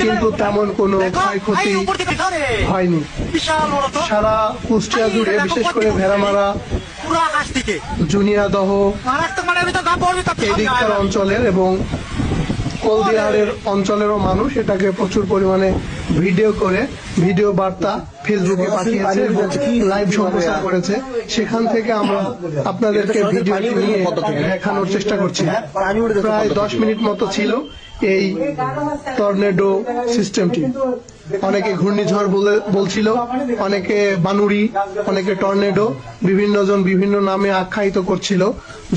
কিন্তু তেমন কোনো ক্ষয়ক্ষতি হয়নি। সারা কুষ্টিয়া জুড়ে বিশেষ করে ভেড়ামারা জুনিয়া দহ এদিককার অঞ্চলের এবং কোলদিহারের অঞ্চলেরও মানুষ এটাকে প্রচুর পরিমাণে ভিডিও করে ভিডিও বার্তা ফেসবুকে পাঠিয়েছে লাইভ সম্প্রচার করেছে। সেখান থেকে আমরা আপনাদেরকে ভিডিও নিয়ে দেখানোর চেষ্টা করছি। প্রায় দশ মিনিট মতো ছিল এই টর্নেডো সিস্টেমটি। অনেকে ঘূর্ণিঝড় বলে বলছিল, অনেকে বানুরি অনেকে টর্নেডো বিভিন্ন জন বিভিন্ন নামে আখ্যায়িত করছিল।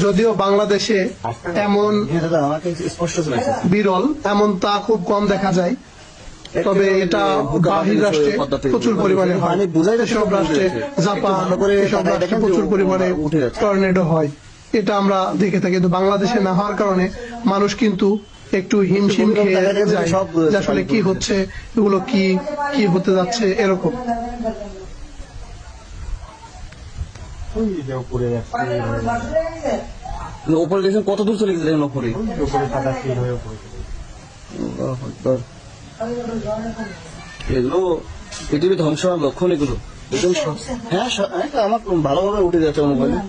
যদিও বাংলাদেশে এমন বিরল, এমন তা খুব কম দেখা যায়। তবে এটা বাহির রাষ্ট্রে প্রচুর পরিমাণে হয়। এসব রাষ্ট্রে জাপান, এসব রাষ্ট্রে প্রচুর পরিমাণে টর্নেডো হয়। এটা আমরা দেখে থাকি। কিন্তু বাংলাদেশে না হওয়ার কারণে মানুষ কিন্তু একটু হিমশিম খেয়ে যায় আসলে কি হচ্ছে এগুলো কি কি হতে যাচ্ছে এরকম। ওপরে দেখেন কত দূর চলে গেছে দেখেন ওপরে? এগুলো পৃথিবী ধ্বংস হওয়ার লক্ষণ এগুলো। হ্যাঁ হ্যাঁ, আমার ভালোভাবে উঠে যাচ্ছে মোবাইলে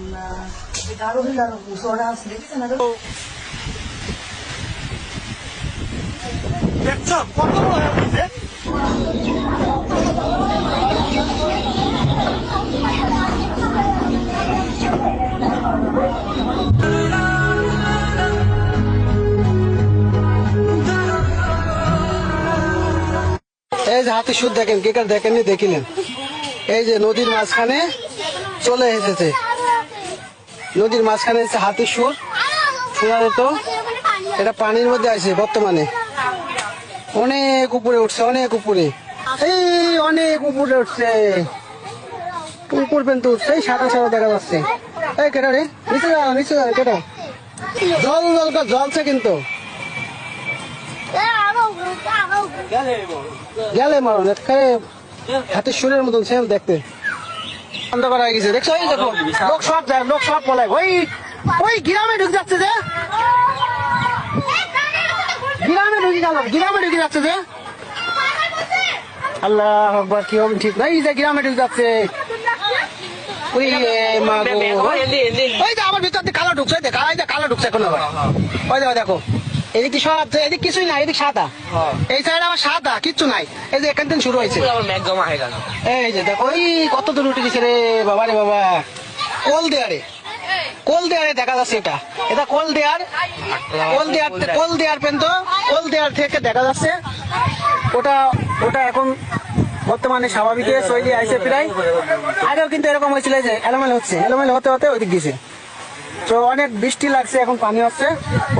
এই যে হাতি সুদ দেখেন, কে কার দেখেননি, দেখিলেন। এই যে নদীর মাঝখানে চলে এসেছে। নদীর মাঝখানে এসেছে হাতির সুর। শোনা তো এটা পানির মধ্যে আছে বর্তমানে। অনেক উপরে উঠছে, অনেক উপরে। এই অনেক উপরে উঠছে। উপর পর্যন্ত উঠছে সাদা সাদা দেখা যাচ্ছে। এই কেটা রে, নিচে যাও নিচে যাও কেটা। জল জল করে জ্বলছে কিন্তু। গেলে মারুন একেবারে হাতের সুরের মতন সেম দেখতে। বন্ধ করা হয়ে গেছে, দেখছ? এই দেখো, লোক সব যায়, লোক সব পলায়। ওই ওই গ্রামে ঢুকে যাচ্ছে যে। গ্রামে ঢুকে যাচ্ছে যে? আল্লাহ আকবার কি হবে ঠিক নাই যে গ্রামে ঢুকে যাচ্ছে। ওই এ, মা গো। ওই যে আমার ভিতর দিয়ে কালো ঢুকছে দেখ এই যে কালো ঢুকছে এখন আবার। ওই দেখো দেখো। এদিকে সব এদিক কিছুই নাই এদিক সাদা। এই সাইডে আমার সাদা কিচ্ছু নাই। এই যে এখান থেকে শুরু হয়েছে। এই যে দেখো ওই কত দূর উঠে গেছে রে বাবা রে বাবা। কোল দেয়ারে কোল দেয়ারে দেখা যাচ্ছে এটা। এটা কোল দেয়ার কোল দেয়ার কোল দেয়ার পেন্ত কোল দেয়ার থেকে দেখা যাচ্ছে। ওটা ওটা এখন বর্তমানে স্বাভাবিক শৈলী আইসে প্রায়। আগেও কিন্তু এরকম হয়েছিল যে এলোমেলো হচ্ছে, এলোমেলো হতে হতে ওইদিক গেছে। তো অনেক বৃষ্টি লাগছে, এখন পানি হচ্ছে,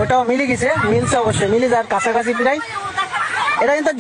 ওটাও মিলে গেছে, মিলছে অবশ্যই, মিলে যার কাছাকাছি প্রায়। এটা কিন্তু